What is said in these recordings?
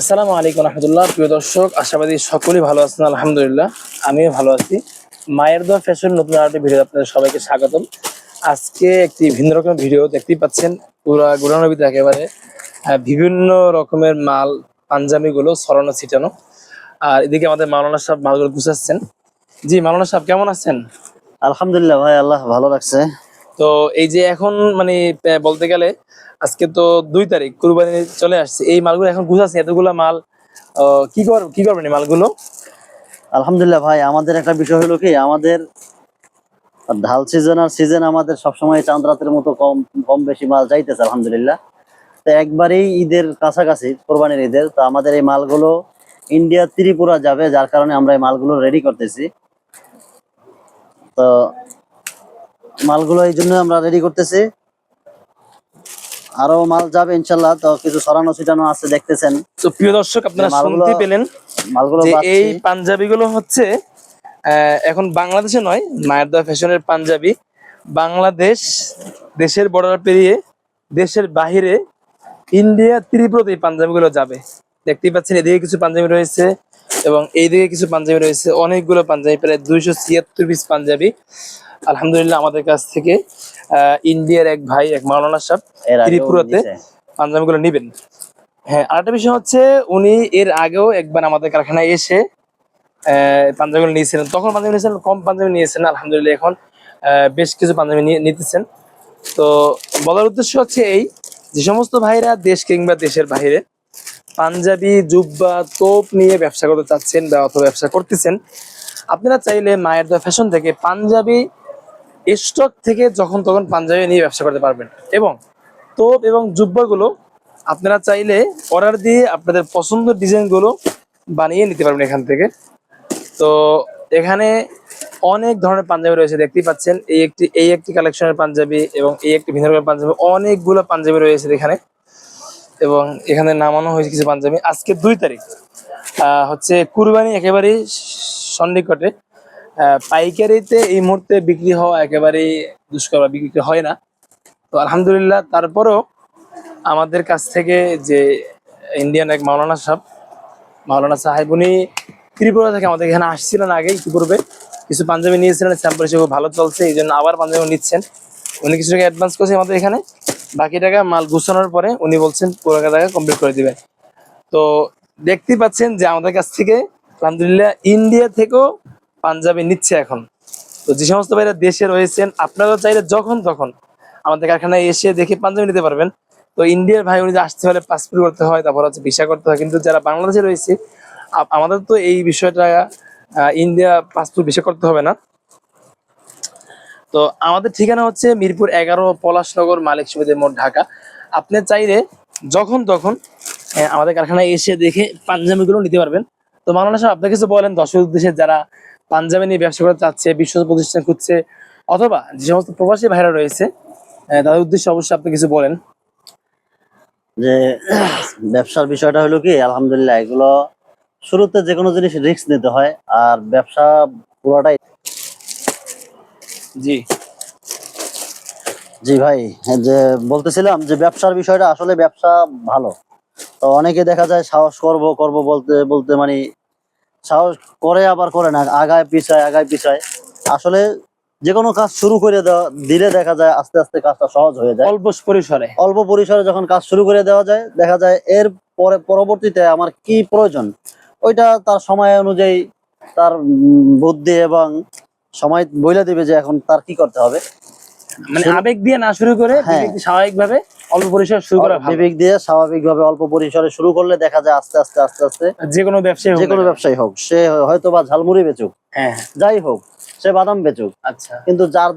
আসসালামু আলাইকুম রহমতুল্লাহ। প্রিয় দর্শক, আশাবাদী সকলেই ভালো আছেন, আলহামদুলিল্লাহ। আমিও ভালো আছি। মায়ের দোয়া ফ্যাশন নতুন আরেকটি ভিডিও আপনাদের সবাইকে স্বাগতম। আজকে একটি ভিন্ন রকমের ভিডিও দেখতেই পাচ্ছেন। পুরা গুড়ানবিতে একেবারে বিভিন্ন রকমের মাল পাঞ্জাবি গুলো ছড়ানো, ছিটানো। আর এদিকে আমাদের মাওলানা সাহেব মালগুলো গুছাচ্ছেন। জি, মাওলানা সাহেব, কেমন আছেন? আলহামদুলিল্লাহ ভাই, আল্লাহ ভালো রাখছে। তো এই যে এখন মানে বলতে গেলে আজকে তো দুই তারিখ, কুরবানি চলে আসছে। এই মালগুলো এখন গুছাচ্ছে, এতগুলা মাল। কি কর, কি করবেন এই মালগুলো? আলহামদুলিল্লাহ ভাই, আমাদের একটা বিষয় হলো কি, আমাদের ঢাল সিজন আর সিজন আমাদের সবসময় চাঁদ রাতের মতো কম কম বেশি মাল যাইতেছে, আলহামদুলিল্লাহ। তো একবারেই ঈদের কাছাকাছি, কোরবানির ঈদের, তো আমাদের এই মালগুলো ইন্ডিয়া ত্রিপুরা যাবে, যার কারণে আমরা এই মালগুলো রেডি করতেছি। তো মালগুলো এই জন্য আমরা রেডি করতেছি। আরও মাল যাবে ইনশাল্লাহ তো কিছু সরানো ছিটানো আছে দেখতেছেন। তো প্রিয় দর্শক আপনারা শুনতে পেলেন মালগুলো এই পাঞ্জাবি গুলো হচ্ছে আহ, এখন বাংলাদেশে নয় মায়ের ফ্যাশনের পাঞ্জাবি। বাংলাদেশ দেশের বর্ডার পেরিয়ে দেশের বাহিরে ইন্ডিয়া ত্রিপুরাতে এই পাঞ্জাবি গুলো যাবে। দেখতেই পাচ্ছেন এদিকে কিছু পাঞ্জাবি রয়েছে। এবং এইদিকে কিছু পাঞ্জাবি রয়েছে। অনেকগুলো পাঞ্জাবি প্রায় দুইশো ছিয়াত্তর পিস পাঞ্জাবি। আলহামদুলিল্লাহ আমাদের কাছ থেকে আহ, ইন্ডিয়ার এক ভাই এক মাওলানা সাহেব ত্রিপুরাতে। পাঞ্জাবিগুলো নিবেন। হ্যাঁ আরেকটা বিষয় হচ্ছে উনি এর আগেও একবার আমাদের কারখানায় এসে আহ, পাঞ্জাবিগুলো নিয়েছিলেন। তখন পাঞ্জাবি নিয়েছিলেন কম পাঞ্জাবি নিয়েছেন আলহামদুলিল্লাহ এখন আহ, বেশ কিছু পাঞ্জাবি নিয়ে নিতেছেন। তো বলার উদ্দেশ্য হচ্ছে এই যে সমস্ত ভাইরা দেশ কিংবা দেশের বাইরে পাঞ্জাবি, জুব্বা তোপ নিয়ে ব্যবসা করতে চাচ্ছেন বা অথবা ব্যবসা করতেছেন, আপনারা চাইলে মায়ের দা ফ্যাশন থেকে পাঞ্জাবি স্টক থেকে যখন তখন পাঞ্জাবি নিয়ে ব্যবসা করতে পারবেন। এবং তোপ এবং জুব্বাগুলো আপনারা চাইলে অর্ডার দিয়ে আপনাদের পছন্দের ডিজাইনগুলো বানিয়ে নিতে পারবেন এখান থেকে। তো এখানে অনেক ধরনের পাঞ্জাবি রয়েছে, দেখতেই পাচ্ছেন। এই একটি এই একটি কালেকশনের পাঞ্জাবি এবং এই একটি ভিন্ন পাঞ্জাবি, অনেকগুলো পাঞ্জাবি রয়েছে এখানে। এবং এখানে নামানো হয়েছে কিছু পাঞ্জাবি। আজকে দুই তারিখ। হচ্ছে কুরবানি একেবারেই সন্নিকটে। পাইকারিতে এই মুহূর্তে বিক্রি হওয়া একেবারেই দুষ্কর বা বিক্রি হয় না। তো আলহামদুলিল্লাহ, তারপরও আমাদের কাছ থেকে যে ইন্ডিয়ান এক মাওলানা সাহেব মাওলানা সাহেব, উনি ত্রিপুরা থেকে আমাদের এখানে আসছিলেন আগে ইতিপূর্বে। কিছু পাঞ্জাবি নিয়েছিলেন, স্যাম্পল হিসেবে ভালো চলছে, এই জন্য আবার পাঞ্জাবি নিচ্ছেন। উনি কিছু অ্যাডভান্স করছে আমাদের এখানে। বাকি টাকা মাল গুছানোর পরে উনি বলছেন, পুরো টাকা কমপ্লিট করে দিবেন। তো দেখতে পাচ্ছেন যে আমাদের কাছ থেকে, আলহামদুলিল্লাহ, ইন্ডিয়া থেকেও পাঞ্জাবি নিচ্ছে এখন। তো যে সমস্ত ভাইরা দেশে রয়েছেন আপনারা চাইলে যখন তখন আমাদের কারখানায় এসে দেখে পাঞ্জাবি নিতে পারবেন। তো ইন্ডিয়ার ভাই, উনি আসতে হলে পাসপোর্ট করতে হয়, তারপর হচ্ছে ভিসা করতে হয়। কিন্তু যারা বাংলাদেশে রয়েছে আমাদের তো এই বিষয়টা ইন্ডিয়া পাসপোর্ট ভিসা করতে হবে না। তো আমাদের ঠিকানা হচ্ছে মিরপুর এগারো পলাশনগর মালিক সুবিধে মোড় ঢাকা। আপনি চাইলে যখন তখন আমাদের কারখানায় এসে দেখে পাঞ্জাবিগুলো নিতে পারবেন। তো সাহেব আপনার কিছু বলেন দর্শক উদ্দেশ্যে যারা পাঞ্জাবি নিয়ে ব্যবসা করতে চাচ্ছে বিশ্ব প্রতিষ্ঠান খুঁজছে, অথবা যে সমস্ত প্রবাসী ভাইরা রয়েছে তাদের উদ্দেশ্যে অবশ্যই আপনি কিছু বলেন। যে, ব্যবসার বিষয়টা হলো কি, আলহামদুলিল্লাহ এগুলো শুরুতে যে কোনো জিনিস রিস্ক নিতে হয়, আর ব্যবসা পুরোটাই জি। জি ভাই যে বলতেছিলাম যে ব্যবসার বিষয়টা আসলে ব্যবসা ভালো। তো অনেকে দেখা যায় সাহস করব করব বলতে বলতে মানে সাহস করে আবার করে না আগায় পিছায় আগায় পিছায়। আসলে যে কোনো কাজ শুরু করে দেওয়া দিলে দেখা যায় আস্তে আস্তে কাজটা সহজ হয়ে যায়। অল্প পরিসরে। অল্প পরিসরে যখন কাজ শুরু করে দেওয়া যায় দেখা যায় এর পরে পরবর্তীতে আমার কি প্রয়োজন? ওইটা তার সময় অনুযায়ী তার বুদ্ধি এবং সময় বইলা দিবে যে এখন তার কি করতে হবে। মানে আবেগ দিয়ে না শুরু করে হ্যাঁ। স্বাভাবিক অল্প পরিসরে শুরু করা বিবেক দিয়ে স্বাভাবিকভাবে অল্প পরিসরে শুরু করলে দেখা যায় আস্তে আস্তে আস্তে আস্তে যে কোনো ব্যবসায়ী যে কোনো ব্যবসায়ী হোক সে হয়তো বা ঝালমুড়ি বেচুক হ্যাঁ যাই হোক সে বাদাম বেচুক। আচ্ছা। কিন্তু যার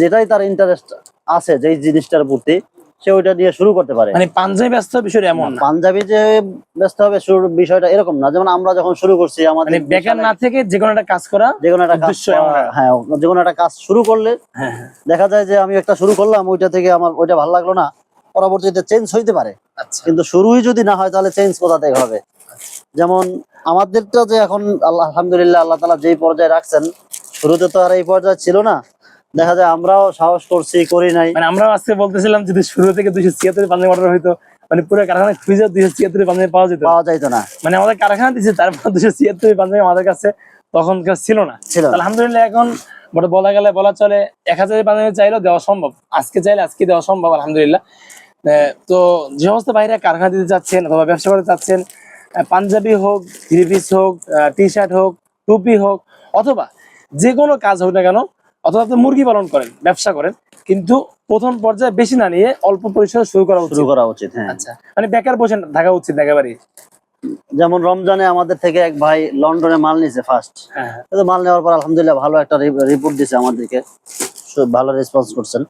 যেটাই তার ইন্টারেস্ট আছে যেই জিনিসটার প্রতি সে ওইটা দিয়ে শুরু করতে পারে। মানে পাঞ্জাবি ব্যস্ত বিষয়টা এমন পাঞ্জাবি যে ব্যস্ত হবে শুরুর বিষয়টা এরকম না। যেমন আমরা যখন শুরু করছি আমাদের মানে বেকার না থেকে যে কোনো একটা কাজ করা যে কোনো একটা কাজ। হ্যাঁ যে কোনো একটা কাজ শুরু করলে হ্যাঁ হ্যাঁ। দেখা যায় যে আমি একটা শুরু করলাম ওইটা থেকে আমার ওইটা ভালো লাগল না। পরবর্তীতে চেঞ্জ হইতে পারে। আচ্ছা। কিন্তু শুরুই যদি না হয় তাহলে চেঞ্জ কোথা থেকে হবে? যেমন আমাদেরটা যে এখন আল্লাহ আলহামদুলিল্লাহ আল্লাহ তালা যেই পর্যায়ে রাখছেন শুরুতে তো আর এই পর্যায়ে ছিল না। দেখা যায় আমরাও সাহস করছি করি নাই। মানে আমরা আজকে বলতেছিলাম যদি শুরু থেকে দুইশো ছিয়াত্তর পাঞ্জাবি অর্ডার হইতো মানে পুরো কারখানা খুঁজে দুইশো ছিয়াত্তর পাঞ্জাবি পাওয়া যেত। পাওয়া যাইতো না। মানে আমাদের কারখানা দিচ্ছে তারপর দুশো ছিয়াত্তর পাঞ্জাবি আমাদের কাছে তখনকার ছিল না। ছিল আলহামদুলিল্লাহ এখন বড় বলা গেলে বলা চলে এক হাজার পাঞ্জাবি চাইলেও দেওয়া সম্ভব। আজকে চাইলে আজকে দেওয়া সম্ভব আলহামদুলিল্লাহ। তো যে সমস্ত বাইরে কারখানা দিতে চাচ্ছেন অথবা ব্যবসা করতে চাচ্ছেন পাঞ্জাবি হোক থ্রি পিস হোক টি শার্ট হোক টুপি হোক অথবা যে কোনো কাজ হোক না কেন অথবা আপনি মুরগি পালন করেন ব্যবসা করেন কিন্তু প্রথম পর্যায়ে বেশি না নিয়ে অল্প পরিসরে শুরু করা শুরু করা উচিত হ্যাঁ। আচ্ছা মানে বেকার বসে থাকা উচিত না একেবারেই। যেমন রমজানে আমাদের থেকে এক ভাই লন্ডনে মাল নিছে ফার্স্ট হ্যাঁ হ্যাঁ। তো মাল নেওয়ার পর আলহামদুলিল্লাহ ভালো একটা রিপোর্ট দিছে আমাদেরকে। ভালো রেসপন্স করছেন।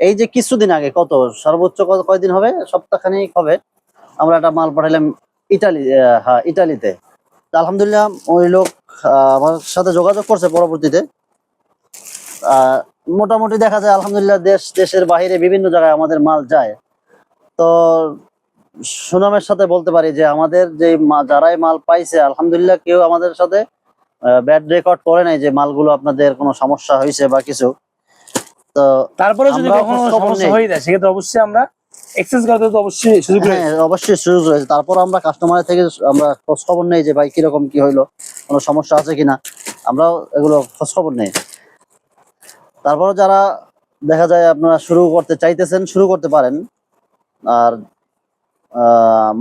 এই যে কিছুদিন আগে কত? সর্বোচ্চ কত কয়দিন হবে? সপ্তাহখানিক হবে। আমরা একটা মাল পাঠালাম ইটালি হ্যাঁ ইটালিতে আলহামদুলিল্লাহ ওই লোক আমার সাথে যোগাযোগ করছে পরবর্তীতে। মোটামুটি দেখা যায় আলহামদুলিল্লাহ দেশ দেশের বাহিরে বিভিন্ন জায়গায় আমাদের মাল যায়। তো সুনামের সাথে বলতে পারি যে আমাদের যে যারাই মাল পাইছে আলহামদুলিল্লাহ কেউ আমাদের সাথে ব্যাড রেকর্ড করে নাই যে মালগুলো আপনাদের কোনো সমস্যা হয়েছে বা কিছু। তো তারপরে যদি কখনো সমস্যা হয়ে যায় সেক্ষেত্রে অবশ্যই আমরা এক্সেস করতে তো অবশ্যই সুযোগ রয়েছে। হ্যাঁ অবশ্যই সুযোগ রয়েছে। তারপর আমরা কাস্টমারের থেকে আমরা খোঁজ খবর নেই যে ভাই কীরকম কি হইল? কোনো সমস্যা আছে কিনা? আমরাও এগুলো খোঁজ খবর নেই। তারপরে যারা দেখা যায় আপনারা শুরু করতে চাইতেছেন শুরু করতে পারেন। আর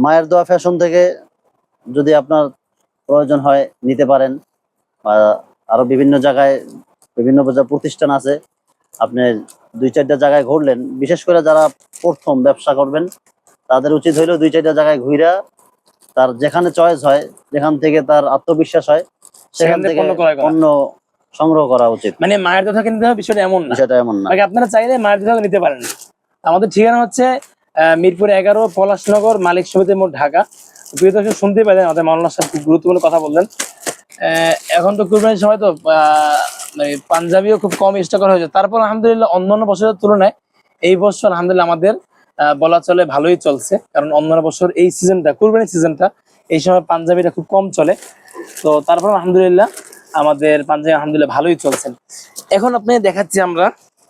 মায়ের দোয়া ফ্যাশন থেকে যদি আপনার প্রয়োজন হয় নিতে পারেন। বা আরও বিভিন্ন জায়গায় বিভিন্ন প্রতিষ্ঠান আছে। আপনি দুই চারটা জায়গায় ঘুরলেন। বিশেষ করে যারা প্রথম ব্যবসা করবেন তাদের উচিত হইল দুই চারটা জায়গায় ঘুরা তার যেখানে চয়েস হয় যেখান থেকে তার আত্মবিশ্বাস হয় সেখান থেকে থেকে সংগ্রহ করা উচিত। মানে মায়ের কথা কিনতে হবে বিষয়টা এমন না। বিষয়টা এমন না। আপনারা চাইলে মায়ের কথা নিতে পারেন। আমাদের ঠিকানা হচ্ছে মিরপুর এগারো পলাশনগর মালিক সমিতি মোট ঢাকা। প্রিয় দর্শক শুনতে পেলেন আমাদের মাওলানা সাহেব খুব গুরুত্বপূর্ণ কথা বললেন। এখন তো কুরবানির সময় তো মানে পাঞ্জাবিও খুব কম স্টক করা হয়েছে। তারপর আলহামদুলিল্লাহ অন্যান্য বছরের তুলনায় এই বছর আলহামদুলিল্লাহ আমাদের আহ, বলা চলে ভালোই চলছে। কারণ অন্যান্য বছর এই সিজনটা কুরবানির সিজনটা এই সময় পাঞ্জাবিটা খুব কম চলে। তো তারপর আলহামদুলিল্লাহ আমাদের পাঞ্জাবি আলহামদুলিল্লাহ ভালোই চলছেন এখন আপনি দেখাচ্ছি আমরা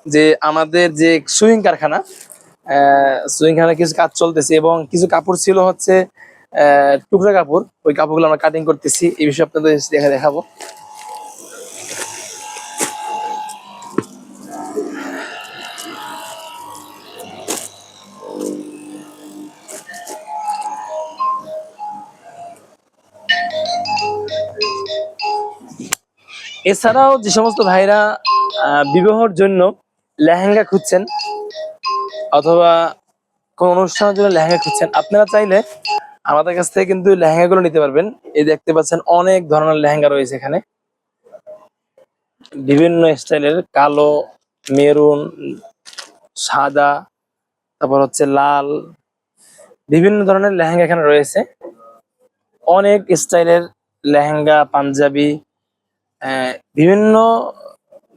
যে আমাদের যে সুইং কারখানা সুইং কারখানা কিছু কাজ চলতেছে এবং কিছু কাপড় ছিল হচ্ছে টুকরা কাপড়। ওই কাপড়গুলো আমরা কাটিং করতেছি। এই বিষয়ে আপনাদের দেখা দেখাবো। এছাড়াও যে সমস্ত ভাইরা বিবাহর জন্য লেহেঙ্গা খুঁজছেন অথবা কোন অনুষ্ঠানের জন্য লেহেঙ্গা খুঁজছেন, আপনারা চাইলে আমাদের কাছ থেকে কিন্তু লেহেঙ্গাগুলো নিতে পারবেন। এই দেখতে পাচ্ছেন অনেক ধরনের লেহেঙ্গা রয়েছে এখানে। বিভিন্ন স্টাইলের কালো, মেরুন, সাদা, তারপর হচ্ছে লাল, বিভিন্ন ধরনের লেহেঙ্গা এখানে রয়েছে। অনেক স্টাইলের লেহেঙ্গা, পাঞ্জাবি বিভিন্ন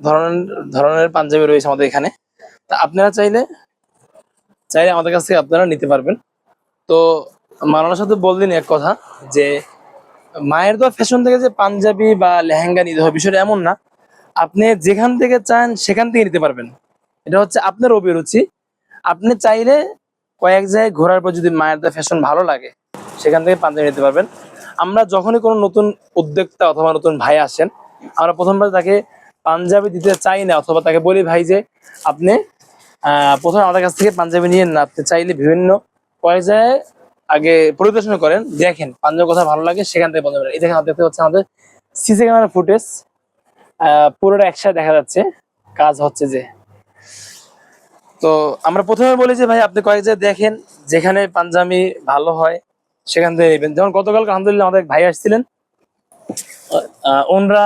ধরনের ধরনের পাঞ্জাবি রয়েছে আমাদের এখানে। তা আপনারা চাইলে চাইলে আমাদের কাছ থেকে আপনারা নিতে পারবেন। তো মালানার সাথে বললেন এক কথা যে, মায়ের দোয়া ফ্যাশন থেকে যে পাঞ্জাবি বা লেহেঙ্গা নিতে হবে বিষয়টা এমন না। আপনি যেখান থেকে চান, সেখান থেকে নিতে পারবেন। এটা হচ্ছে আপনার অভিরুচি। আপনি চাইলে কয়েক জায়গায় ঘোরার পর যদি মায়ের দোয়া ফ্যাশন ভালো লাগে, সেখান থেকে পাঞ্জাবি নিতে পারবেন। আমরা যখনই কোনো নতুন উদ্যোক্তা অথবা নতুন ভাই আসেন আমরা প্রথমবার তাকে পাঞ্জাবি দিতে চাই না, অথবা তাকে বলি, ভাই যে, আপনি প্রথমে আমাদের কাছ থেকে পাঞ্জাবি নিয়ে না আপনি চাইলে বিভিন্ন পর্যায়ে আগে পরিদর্শন করেন, দেখেন পাঞ্জাবি কথা ভালো লাগে, সেখান থেকে পাঞ্জাবি এই দেখেন, দেখতে হচ্ছে আমাদের সিসি ক্যামেরা ফুটেজ পুরোটা একসাথে দেখা যাচ্ছে। কাজ হচ্ছে যে, তো আমরা প্রথমে বলি যে, ভাই, আপনি কয়েক জায়গায় দেখেন, যেখানে পাঞ্জাবি ভালো হয়, সেখান থেকে নেবেন। যেমন গতকাল আলহামদুলিল্লাহ আমাদের ভাই আসছিলেন ওনরা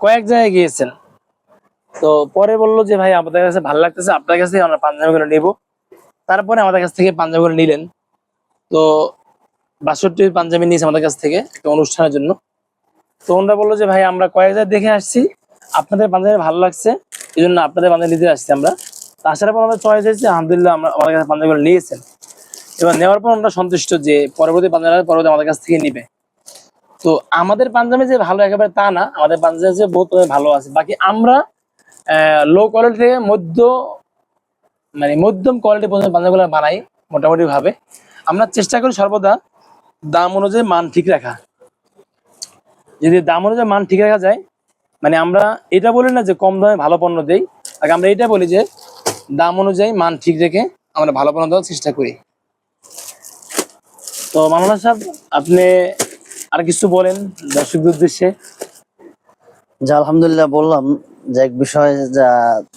কয়েক জায়গায় গিয়েছেন। তো পরে বলল যে, ভাই, আমাদের কাছে ভালো লাগতেছে, আপনার কাছে আমরা পাঞ্জাবিগুলো নিব। তারপরে আমাদের কাছ থেকে পাঞ্জাবিগুলো নিলেন। তো বাষট্টি পাঞ্জাবি নিয়েছে আমাদের কাছ থেকে একটা অনুষ্ঠানের জন্য। তো ওনরা বলল যে, ভাই, আমরা কয়েক জায়গায় দেখে আসছি, আপনাদের পাঞ্জাবি ভালো লাগছে এই জন্য আপনাদের পাঞ্জাবি নিতে আসছি আমরা। তো আসার পর আমাদের চয়েস হয়েছে, আলহামদুলিল্লাহ, আমরা আমাদের কাছে পাঞ্জাবিগুলো নিয়েছেন। এবার নেওয়ার পর আমরা সন্তুষ্ট যে, পরবর্তী পাঞ্জাবি পরবর্তী আমাদের কাছ থেকে নিবে। তো আমাদের পাঞ্জাবি যে ভালো একেবারে তা না, আমাদের পাঞ্জাবি যে বহুত ভালো আছে। বাকি আমরা লো কোয়ালিটি মধ্য মানে মধ্যম কোয়ালিটি পর্যন্ত পাঞ্জাবিগুলো বানাই মোটামুটি ভাবে আমরা চেষ্টা করি সর্বদা দাম অনুযায়ী মান ঠিক রাখা। যদি দাম অনুযায়ী মান ঠিক রাখা যায় মানে আমরা এটা বলি না যে কম দামে ভালো পণ্য দেই, আগে আমরা এটা বলি যে দাম অনুযায়ী মান ঠিক রেখে আমরা ভালো পণ্য দেওয়ার চেষ্টা করি। তো মামলা সাহেব আপনি আর কিছু বলেন দর্শকদের উদ্দেশ্যে? যে আলহামদুলিল্লাহ বললাম যে এক বিষয়ে যা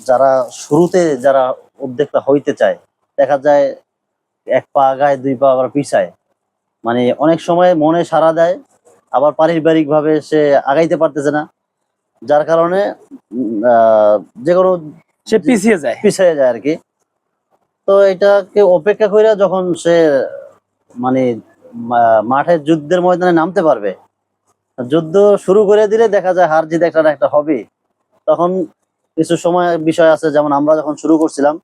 যারা শুরুতে যারা উদ্যোক্তা হইতে চায় দেখা যায় এক পা আগায় দুই পা আবার পিছায়। মানে অনেক সময় মনে সাড়া দেয় আবার পারিবারিক ভাবে সে আগাইতে পারতেছে না। যার কারণে যে কোনো সে পিছিয়ে যায়। পিছিয়ে যায় আর কি। তো এটাকে অপেক্ষা করে যখন সে মানে মা- মাঠের যুদ্ধের ময়দানে নামতে পারবে। যুদ্ধ শুরু করে দিলে দেখা যায় হার জিত একটা একটা হবে। তখন কিছু সময়, বিষয় আছে, যেমন আমরা যখন শুরু করছিলাম,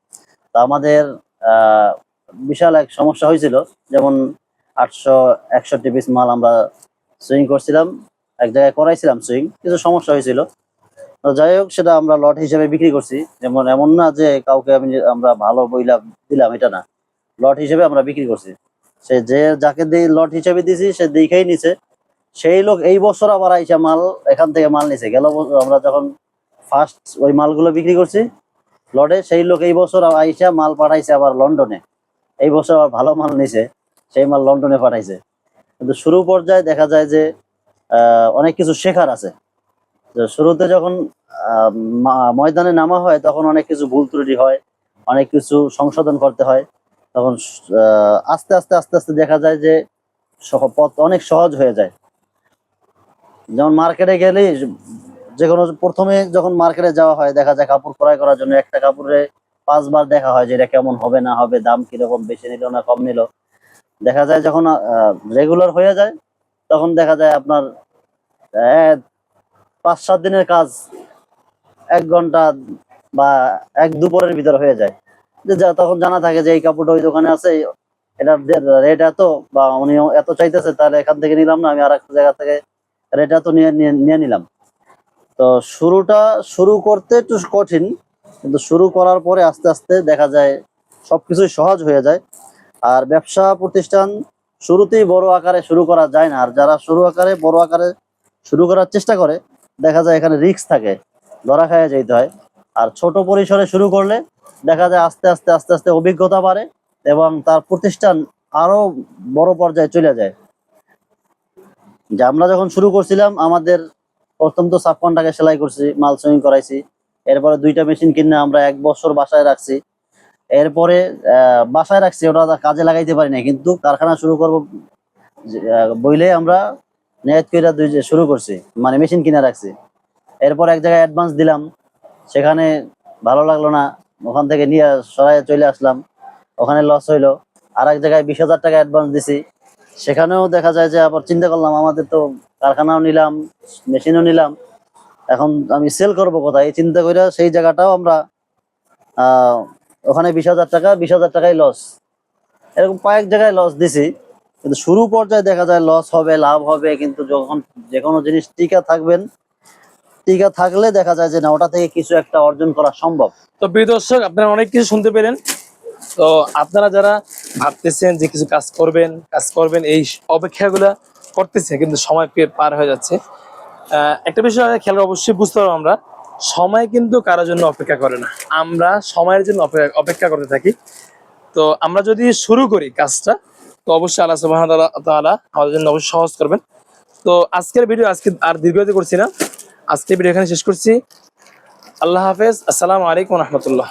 তা আমাদের বিশাল এক সমস্যা হয়েছিল। যেমন আটশো একষট্টি পিস মাল আমরা সুইং করছিলাম, এক জায়গায় করাইছিলাম সুইং, কিছু সমস্যা হয়েছিল। যাই হোক, সেটা আমরা লট হিসেবে বিক্রি করছি। যেমন এমন না যে কাউকে আমি আমরা ভালো বইলা দিলাম, এটা না। লট হিসেবে আমরা বিক্রি করছি। সে যে যাকে লট হিসেবে দিছি, সে দেখেই নিছে। সেই লোক এই বছর আবার আইসা মাল, এখান থেকে মাল নিছে। গেল বছর আমরা যখন ফার্স্ট ওই মালগুলো বিক্রি করছি লটে সেই লোক এই বছর আইসা মাল পাঠাইছে আবার লন্ডনে। এই বছর আবার ভালো মাল নিছে, সেই মাল লন্ডনে পাঠাইছে। কিন্তু শুরু পর্যায়ে দেখা যায় যে অনেক কিছু শেখার আছে। শুরুতে যখন ময়দানে নামা হয়, তখন অনেক কিছু ভুল ত্রুটি হয়, অনেক কিছু সংশোধন করতে হয়। তখন আস্তে আস্তে আস্তে আস্তে দেখা যায় যে পথ অনেক সহজ হয়ে যায়। যেমন মার্কেটে গেলে যে কোনো প্রথমে যখন মার্কেটে যাওয়া হয়, দেখা যায় কাপড় ক্রয় করার জন্য একটা কাপড়ে পাঁচবার দেখা হয় যে এটা কেমন হবে, না হবে, দাম কীরকম, বেশি নিল না কম নিল। দেখা যায় যখন রেগুলার হয়ে যায়, তখন দেখা যায় আপনার পাঁচ সাত দিনের কাজ এক ঘণ্টা বা এক দুপুরের ভিতর হয়ে যায়। তখন জানা থাকে যে এই কাপড়টা ওই দোকানে আছে এটার রেট এত, বা উনি এত চাইতেছে, তাহলে এখান থেকে নিলাম না, আমি আর একটা জায়গা থেকে রেট এত নিয়ে নিয়ে নিলাম। তো শুরুটা, শুরু করতে একটু কঠিন, কিন্তু শুরু করার পরে আস্তে আস্তে দেখা যায় সবকিছুই সহজ হয়ে যায়। আর ব্যবসা প্রতিষ্ঠান শুরুতেই বড় আকারে শুরু করা যায় না, আর যারা শুরু আকারে, বড় আকারে শুরু করার চেষ্টা করে, দেখা যায় এখানে রিস্ক থাকে, ধরা খাইয়া যেতে হয়। আর ছোট পরিসরে শুরু করলে দেখা যায় আস্তে আস্তে আস্তে আস্তে অভিজ্ঞতা বাড়ে এবং তার প্রতিষ্ঠান আরও বড় পর্যায়ে চলে যায়। যে আমরা যখন শুরু করছিলাম, আমাদের প্রথম তো ছাপ্পানটাকে সেলাই করছি, মাল সুইং করাইছি। এরপরে দুইটা মেশিন কিনে আমরা এক বছর বাসায় রাখছি। এরপরে বাসায় রাখছি, ওটা কাজে লাগাইতে পারি না কিন্তু কারখানা শুরু করব বইলে আমরা নেট করে দুই শুরু করছি মানে মেশিন কিনে রাখছি। এরপর এক জায়গায় অ্যাডভান্স দিলাম, সেখানে ভালো লাগল না। ওখান থেকে নিয়ে সরাই চলে আসলাম। ওখানে লস হইল। আর এক জায়গায় বিশ হাজার টাকা অ্যাডভান্স দিছি। সেখানেও দেখা যায় যে আবার চিন্তা করলাম, আমাদের তো কারখানাও নিলাম, মেশিনও নিলাম। এখন আমি সেল করব কোথায়? এই চিন্তা করে সেই জায়গাটাও আমরা ওখানে বিশ হাজার টাকা, বিশ হাজার টাকাই লস এরকম কয়েক জায়গায় লস দিছি। কিন্তু শুরু পর্যায়ে দেখা যায় লস হবে, লাভ হবে, কিন্তু যখন যে কোনো জিনিস টিকা থাকবেন টিকা থাকলে দেখা যায় যে না, ওটা থেকে কিছু একটা অর্জন করা সম্ভব। তো প্রিয় দর্শক, আপনারা অনেক কিছু শুনতে পেলেন। তো আপনারা যারা ভাবতেছেন যে কিছু কাজ করবেন কাজ করবেন, এই অপেক্ষাগুলা করতেছে, কিন্তু সময় পেয়ে পার হয়ে যাচ্ছে। একটা বিষয় খেয়াল অবশ্যই বুঝতে পারব আমরা, সময় কিন্তু কারোর জন্য অপেক্ষা করে না। আমরা সময়ের জন্য অপেক্ষা করতে থাকি। তো আমরা যদি শুরু করি কাজটা, তো অবশ্যই আল্লাহ সুবাহ তাআলা আমাদের জন্য অবশ্যই সহজ করবেন। তো আজকের ভিডিও আজকে আর দীর্ঘায়িত করছি না। আজকের ভিডিও এখানে শেষ করছি। আল্লাহ হাফেজ। আসসালামু আলাইকুম রহমতুল্লাহ।